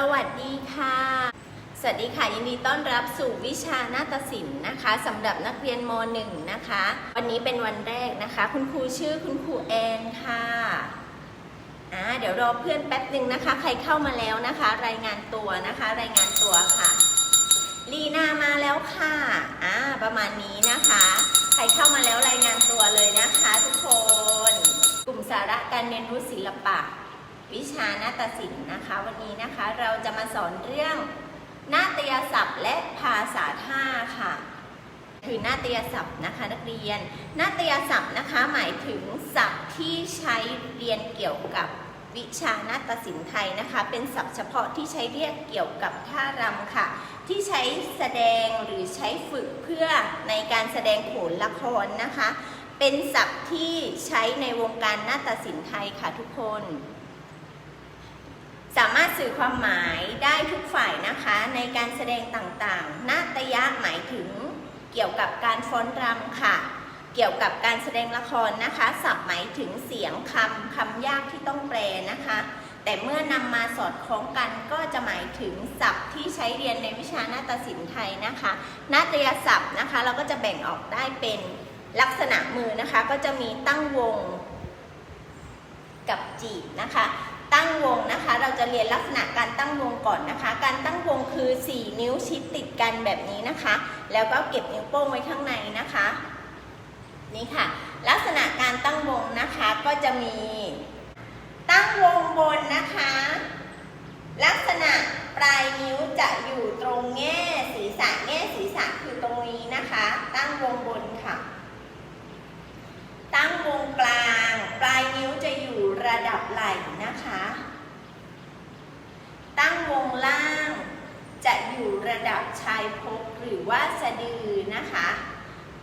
สวัสดีค่ะ สวัสดีค่ะ ยินดีต้อนรับสู่วิชานาฏศิลป์นะคะสำหรับนักเรียนม .1 นะคะ วันนี้เป็นวันแรกนะคะ คุณครูชื่อคุณครูแอนค่ะอ่าเดี๋ยวรอเพื่อนแป๊บหนึ่งนะคะ ใครเข้ามาแล้วนะคะ รายงานตัวนะคะ รายงานตัวค่ะ ลีนามาแล้วค่ะอ่าประมาณนี้นะคะ ใครเข้ามาแล้วรายงานตัวเลยนะคะ ทุกคน กลุ่มสาระการเรียนรู้ศิลปะ วิชานาฏศิลป์นะคะ วันนี้นะคะเราจะมาสอนเรื่องนาฏยศัพท์และภาษาท่าค่ะ คือนาฏยศัพท์นะคะนักเรียน นาฏยศัพท์นะคะหมายถึงศัพท์ที่ใช้เรียนเกี่ยวกับวิชานาฏศิลป์ไทยนะคะ เป็นศัพท์เฉพาะที่ใช้เรียกเกี่ยวกับท่ารำค่ะ ที่ใช้แสดงหรือใช้ฝึกเพื่อในการแสดงโขนละครนะคะ เป็นศัพท์ที่ใช้ในวงการนาฏศิลป์ไทยค่ะทุกคน สามารถสื่อความหมายได้ทุกฝ่ายนะคะ ในการแสดงต่างๆ นาฏยะหมายถึงเกี่ยวกับการฟ้อนรำค่ะ เกี่ยวกับการแสดงละครนะคะศัพท์หมายถึงเสียงคำคำยากที่ต้องแปลนะคะ แต่เมื่อนำมาสอดคล้องกันก็จะหมายถึงศัพท์ที่ใช้เรียนในวิชานาฏศิลป์ไทยนะคะนาฏยศัพท์นะคะ เราก็จะแบ่งออกได้เป็นลักษณะมือนะคะ ก็จะมีตั้งวงกับจีบนะคะ ตั้งวงนะคะ เราจะเรียนลักษณะการตั้งวงก่อนนะคะ การตั้งวงคือ 4 นิ้วชิดติดกันแบบนี้นะคะ แล้วก็เก็บนิ้วโป้งไว้ข้างในนะคะ นี่ค่ะ ลักษณะการตั้งวงนะคะก็จะมี ตั้งวงบนนะคะ ลักษณะปลายนิ้วจะอยู่ตรงแง่ศีรษะแง่ศีรษะคือตรงนี้นะคะ ตั้งวงบนค่ะ ตั้งวงกลาง ปลายนิ้วจะอยู่ ระดับไหล่นะคะ ตั้งวงล่าง จะอยู่ระดับชายพกหรือว่าสะดือนะคะ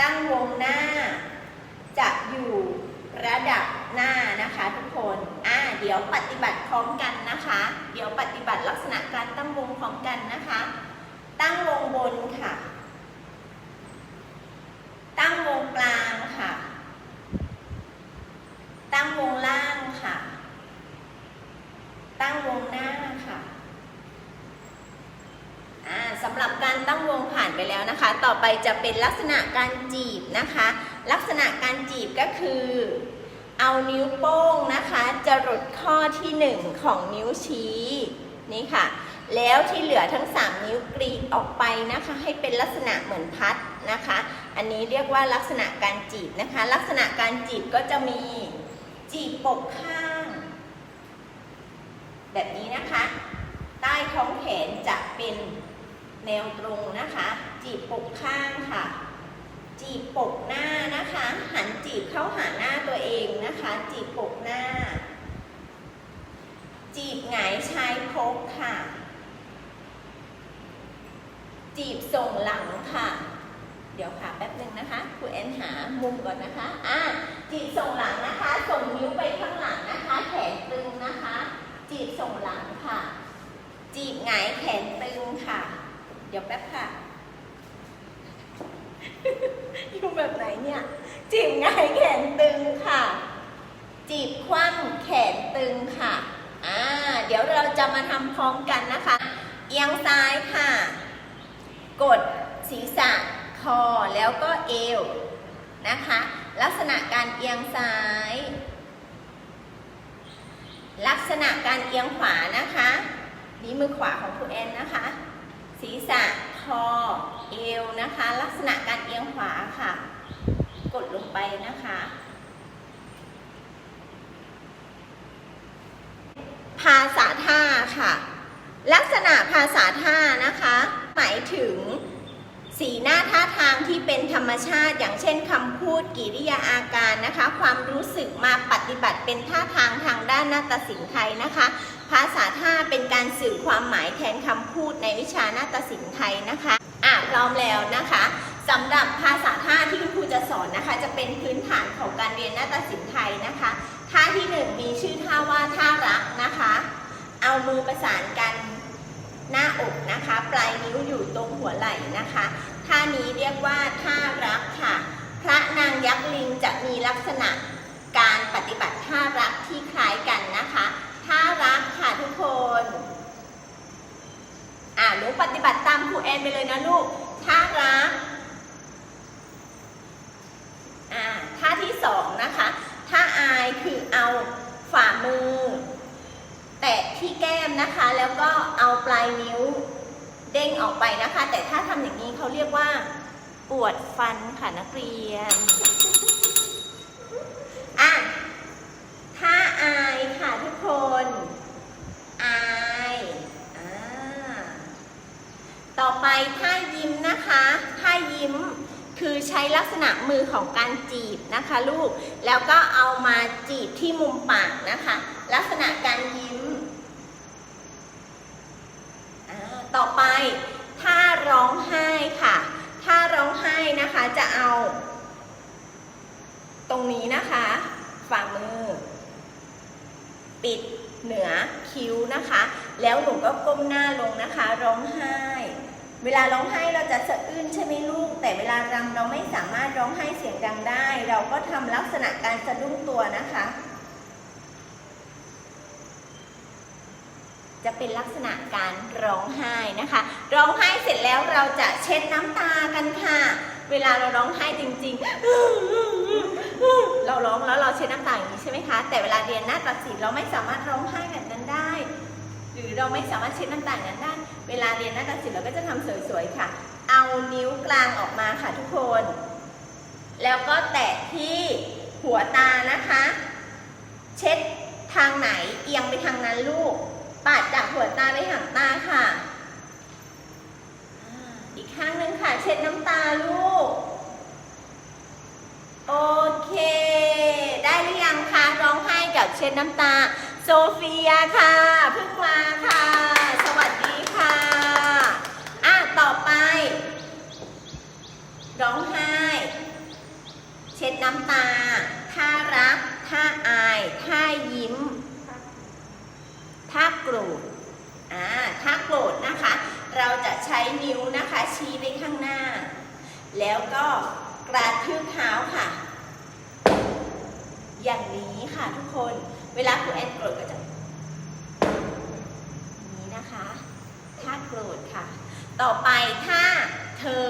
ตั้งวงหน้า จะอยู่ระดับหน้านะคะทุกคน อ่า เดี๋ยวปฏิบัติพร้อมกันนะคะ เดี๋ยวปฏิบัติลักษณะการตั้งวงพร้อมกันนะคะ ตั้งวงบนค่ะ ตั้งวงกลางค่ะ ตั้งวงล่างค่ะ ตั้งวงหน้าค่ะ อ่าสำหรับการตั้งวงผ่า นะคะ ต่อไปจะเป็นลักษณะการจีบนะคะ ลักษณะการจีบก็คือ เอานิ้วโป้งนะคะจะรดข้อที่ 1 ของนิ้วชี้นี่ค่ะ แล้วที่เหลือทั้ง 3 นิ้วกรีดออกไปนะคะ ให้เป็นลักษณะเหมือนพัดนะคะ อันนี้เรียกว่าลักษณะการจีบนะคะ ลักษณะการจีบก็จะมีจีบปกข้าง แบบนี้นะคะ ใต้ท้องแขนจะเป็น แนวตรงนะคะ จีบปกข้างค่ะ จีบปกหน้านะคะ หันจีบเข้าหาหน้าตัวเองนะคะ จีบปกหน้า จีบหงายชายพกค่ะ จีบส่งหลังค่ะเดี๋ยวค่ะแป๊บหนึ่งนะคะครูแอนหามุมก่อนนะคะ อ่าจีบส่งหลังนะคะ ส่งนิ้วไปข้างหลังนะคะ แขนตึงนะคะ จีบส่งหลังค่ะ จีบหงายแขนตึงค่ะ ดี๋ยวแป๊บค่ะ อยู่แบบไหนเนี่ย จีบหงายแขนตึงค่ะ จีบคว่ำแขนตึงค่ะ อ่า เดี๋ยวเราจะมาทำพร้อมกันนะคะ เอียงซ้ายค่ะ กดศีรษะคอแล้วก็เอวนะคะ ลักษณะการเอียงซ้าย ลักษณะการเอียงขวานะคะ นี่มือขวาของครูแอนนะคะ ศีรษะคอเอวนะคะ ลักษณะการเอียงขวาค่ะ กดลงไปนะคะ ภาษาท่าค่ะ ลักษณะภาษาท่านะคะ หมายถึงสีหน้าท่าทางที่เป็นธรรมชาติ อย่างเช่นคำพูดกิริยาอาการนะคะ ความรู้สึกมาปฏิบัติเป็นท่าทางทางด้านนาฏศิลป์ไทยนะคะ ภาษาท่าเป็นการสื่อความหมายแทนคำพูดในวิชานาฏศิลป์ไทยนะคะอะพร้อมแล้วนะคะสำหรับภาษาท่าที่คุณครูจะสอนนะคะ จะเป็นพื้นฐานของการเรียนนาฏศิลป์ไทยนะคะท่าที่หนึ่งมีชื่อท่าว่าท่ารักนะคะ เอามือประสานกันหน้าอกนะคะ ปลายนิ้วอยู่ตรงหัวไหล่นะคะท่านี้เรียกว่าท่ารักค่ะ พระนางยักษ์ลิงจะมีลักษณะการปฏิบัติท่ารักที่คล้ายกันนะคะ ท่ารักค่ะทุกคนหนูปฏิบัติตามครูแอนไปเลยนะลูกท่ารัก อ่าท่าที่สองนะคะท่าอายคือเอาฝ่ามือ แตะที่แก้มนะคะ แล้วก็เอาปลายนิ้วเด้งออกไปนะคะ แต่ถ้าทำอย่างนี้เขาเรียกว่า ปวดฟันค่ะนักเรียน อะถ้าอาย ค่ะทุกคน อายอ่าต่อไปท่ายิ้มนะคะท่ายิ้มคือใช้ลักษณะมือของการจีบนะคะลูก แล้วก็เอามาจีบที่มุมปากนะคะ ลักษณะการยิ้มอ่าต่อไปถ้าร้องไห้ค่ะ ถ้าร้องไห้นะคะจะเอา ตรงนี้นะคะฝ่ามือ ปิดเหนือคิ้วนะคะ แล้วหนูก็ก้มหน้าลงนะคะ ร้องไห้ เวลาร้องไห้เราจะสะอื้นใช่ไหมลูก แต่เวลารำเราไม่สามารถร้องไห้เสียงดังได้ เราก็ทำลักษณะการสะดุ้งตัวนะคะ จะเป็นลักษณะการร้องไห้นะคะ ร้องไห้เสร็จแล้วเราจะเช็ดน้ำตากันค่ะ เวลาเราร้องไห้จริง ๆ เราร้องแล้วเราเช็ดน้ำตาอย่างนี้ใช่ไหมคะ แต่เวลาเรียนนาฏศิลป์เราไม่สามารถร้องไห้แบบนั้นได้ รือเราไม่สามารถเช็ดน้ำตาอย่างนั้นได้ เวลาเรียนนาฏศิลป์เราก็จะทำสวยๆค่ะ เอานิ้วกลางออกมาค่ะทุกคน แล้วก็แตะที่หัวตานะคะ เช็ดทางไหนเอียงไปทางนั้นลูก ปาดจากหัวตาไปหางตาค่ะ อีกข้างหนึ่งค่ะ เช็ดน้ำตาลูก โอเค ได้หรือยังคะร้องไห้กับเช็ดน้ำตา โซเฟียค่ะเพิ่งมาค่ะ สวัสดีค่ะ อะ ต่อไป ร้องไห้ เช็ดน้ำตา ท่ารัก ท่าอาย ท่ายิ้ม ถ้าโกรธ อ่า ถ้าโกรธนะคะ เราจะใช้นิ้วนะคะ ชี้ไปข้างหน้า แล้วก็กระทืบเท้าค่ะ อย่างนี้ค่ะทุกคน เวลาครูแอนโกรธก็จะอย่างนี้นะคะ ถ้าโกรธค่ะ ต่อไปถ้าเธอ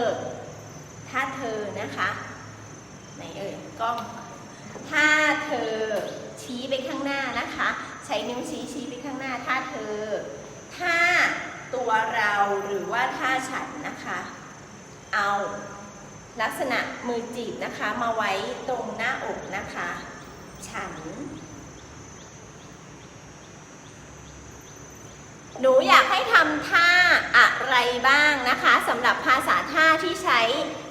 ถ้าเธอนะคะไหนเอ่ยกล้อง ถ้าเธอชี้ไปข้างหน้านะคะ ใช้นิ้วชี้ชี้ไปข้างหน้า ถ้าเธอ ถ้าตัวเราหรือว่าถ้าฉันนะคะ เอาลักษณะมือจีบนะคะมาไว้ตรงหน้าอกนะคะ ฉัน หนูอยากให้ทำท่า อะไรบ้างนะคะสำหรับภาษาท่าที่ใช้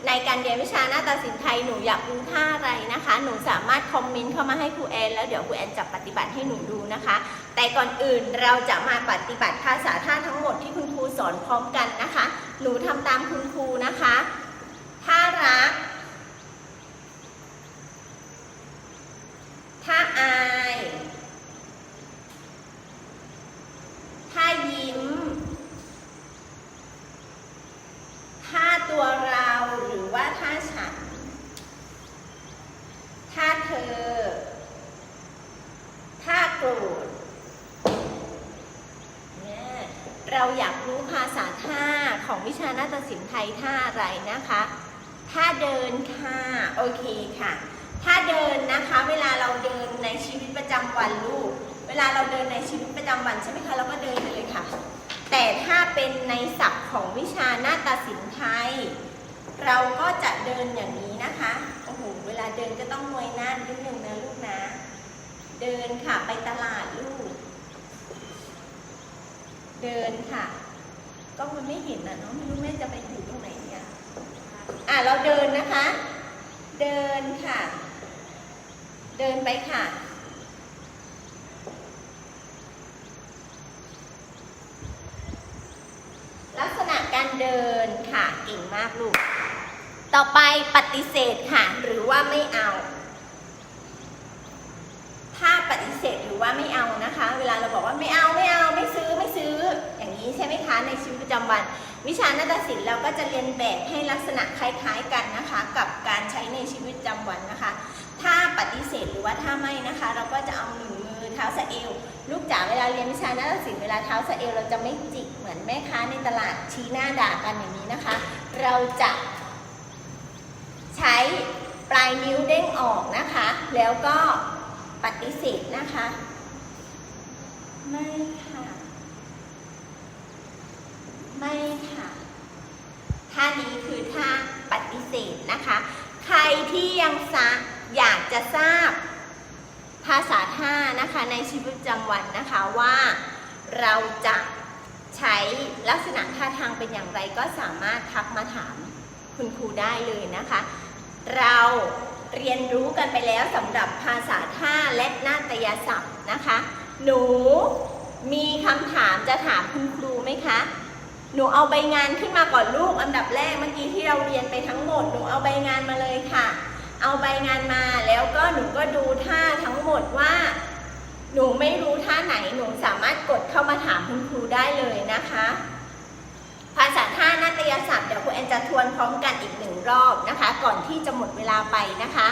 ในการเรียนวิชาหน้าตาสินไทยหนูอยากรู้ท่าอะไรนะคะ หนูสามารถคอมเมนต์เข้ามาให้ครูแอนแล้วเดี๋ยวครูแอนจะปฏิบัติให้หนูดูนะคะ แต่ก่อนอื่นเราจะมาปฏิบัติภาษาท่าทั้งหมดที่คุณครูสอนพร้อมกันนะคะ หนูทำตามคุณครูนะคะท่าอาย ถ้ายิ้ม ถ้าตัวเราหรือว่าถ้าฉัน ถ้าเธอ ถ้าโกรธเนี่ยเราอยากรู้ภาษาท่าของ วิชานาฏศิลป์ไทยท่าอะไรนะคะถ้าเดินค่ะโอเคค่ะถ้าเดินนะคะ เวลาเราเดินในชีวิตประจำวันลูก เวลาเราเดินในชีวิตประจำวันใช่ไหมคะเราก็เดินไปเลยค่ะ แต่ถ้าเป็นในศัพท์ของวิชานาฏศิลป์ไทย เราก็จะเดินอย่างนี้นะคะโอ้โหเวลาเดินก็ต้องงวยหน้านิดนึงนะลูกนะ เดินค่ะไปตลาดลูก เดินค่ะ ก็มันไม่เห็นนะเนาะไม่รู้แม่จะไปอยู่ตรงไหนเนี่ยอะเราเดินนะคะ เดินค่ะ เดินไปค่ะลักษณะการเดินค่ะเก่งมากลูก ต่อไปปฏิเสธค่ะ หรือว่าไม่เอา ถ้าปฏิเสธหรือว่าไม่เอานะคะ เวลาเราบอกว่าไม่เอาไม่เอาไม่ซื้อ นี้ใช่ไหมคะในชีวิตประจำวัน วิชานาฏศิลป์เราก็จะเรียนแบบให้ลักษณะคล้ายๆกันนะคะ กับการใช้ในชีวิตประจำวันนะคะ ถ้าปฏิเสธหรือว่าถ้าไม่นะคะ เราก็จะเอาหนึ่งมือเท้าสะเอวลูกจ๋าเวลาเรียนวิชานาฏศิลป์เวลาเท้าสะเอวเราจะไม่จิกเหมือนแม่ค้าในตลาดชี้หน้าด่ากันอย่างนี้นะคะ เราจะใช้ปลายนิ้วเด้งออกนะคะ แล้วก็ปฏิเสธนะคะ ไม่ค่ะ ไม่ค่ะ ท่านี้คือท่าปฏิเสธนะคะ ใครที่ยังซะอยากจะทราบภาษาท่านะคะในชีวิตประจำวันนะคะว่าเราจะใช้ลักษณะท่าทางเป็นอย่างไรก็สามารถทักมาถามคุณครูได้เลยนะคะ เราเรียนรู้กันไปแล้วสำหรับภาษาท่าและนาฏยศัพท์นะคะ หนูมีคำถามจะถามคุณครูไหมคะ หนูเอาใบงานขึ้นมาก่อนลูกอันดับแรกเมื่อกี้ที่เราเรียนไปทั้งหมด หนูเอาใบงานมาเลยค่ะ เอาใบงานมาแล้วก็หนูก็ดูท่าทั้งหมดว่า หนูไม่รู้ท่าไหนหนูสามารถกดเข้ามาถามคุณครูได้เลยนะคะ ภาษาท่านาฏยศัพท์เดี๋ยวครูแอนจะทวนพร้อมกันอีกหนึ่งรอบนะคะ ก่อนที่จะหมดเวลาไปนะคะ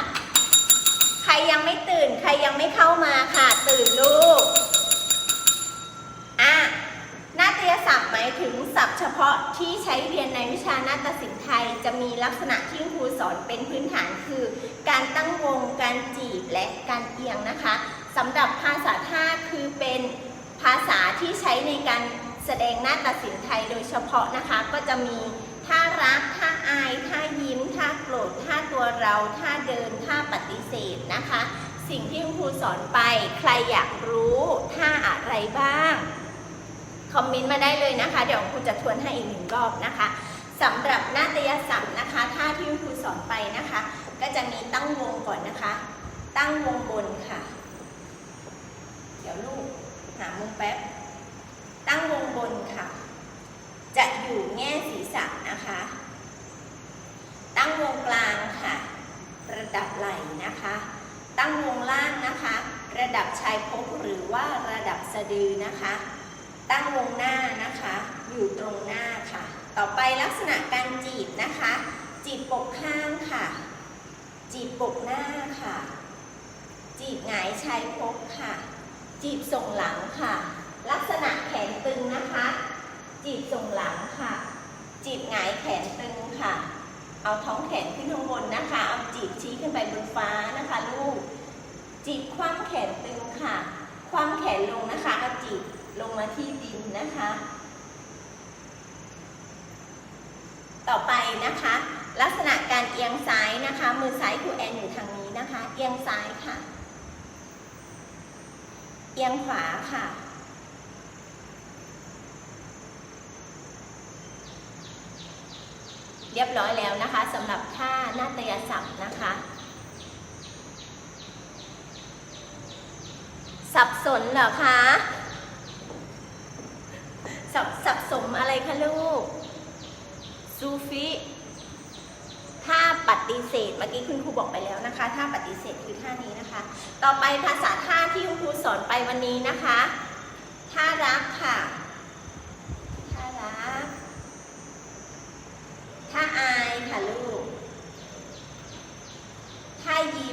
ใครยังไม่ตื่นใครยังไม่เข้ามาค่ะ ตื่นลูกอะ ยศัพท์หมายถึงศัพท์เฉพาะที่ใช้เรียนในวิชานาฏศิลป์ไทย จะมีลักษณะที่ครูสอนเป็นพื้นฐานคือ การตั้งวง การจีบและการเอียงนะคะสำหรับภาษาท่าคือเป็นภาษาที่ใช้ในการแสดงนาฏศิลป์ไทยโดยเฉพาะนะคะ ก็จะมีท่ารักท่าอายท่ายิ้มท่าโกรธท่าตัวเราท่าเดินท่าปฏิเสธนะคะ สิ่งที่คุณครูสอนไปใครอยากรู้ท่าอะไรบ้าง คอมเมนต์มาได้เลยนะคะ เดี๋ยวครูจะทวนให้อีกหนึ่งรอบนะคะสำหรับนาฏยศัพท์นะคะท่าที่ครูสอนไปนะคะ ก็จะมีตั้งวงก่อนนะคะ ตั้งวงบนค่ะ เดี๋ยวลูกหามุมแป๊บ ตั้งวงบนค่ะ จะอยู่แง่ศีรษะนะคะ ตั้งวงกลางค่ะ ระดับไหล่นะคะ ตั้งวงล่างนะคะ ระดับชายพกหรือว่าระดับสะดือนะคะ ตั้งวงหน้านะคะ อยู่ตรงหน้าค่ะ ต่อไปลักษณะการจีบนะคะ จีบปกข้างค่ะ จีบปกหน้าค่ะ จีบหงายชายพกค่ะ จีบส่งหลังค่ะ ลักษณะแขนตึงนะคะ จีบส่งหลังค่ะ จีบหงายแขนตึงค่ะ เอาท้องแขนขึ้นข้างบนนะคะ เอาจีบชี้ขึ้นไปบนฟ้านะคะลูก จีบคว้างแขนตึงค่ะ คว้างแขนลงนะคะ เอาจีบ ลงมาที่ดินนะคะ ต่อไปนะคะ ลักษณะการเอียงซ้ายนะคะ มือซ้ายครูแอนอยู่ทางนี้นะคะ เอียงซ้ายค่ะ เอียงขวาค่ะเรียบร้อยแล้วนะคะสำหรับท่านาฏยศัพท์นะคะ สับสนเหรอคะ สับสับสมอะไรคะลูก ซูฟิท่าปฏิเสธ เมื่อกี้คุณครูบอกไปแล้วนะคะท่าปฏิเสธคือท่านี้นะคะ ต่อไปภาษาท่าที่คุณครูสอนไปวันนี้นะคะ ท่ารักค่ะ ท่ารัก ท่าอายค่ะลูก ท่ายิ้ม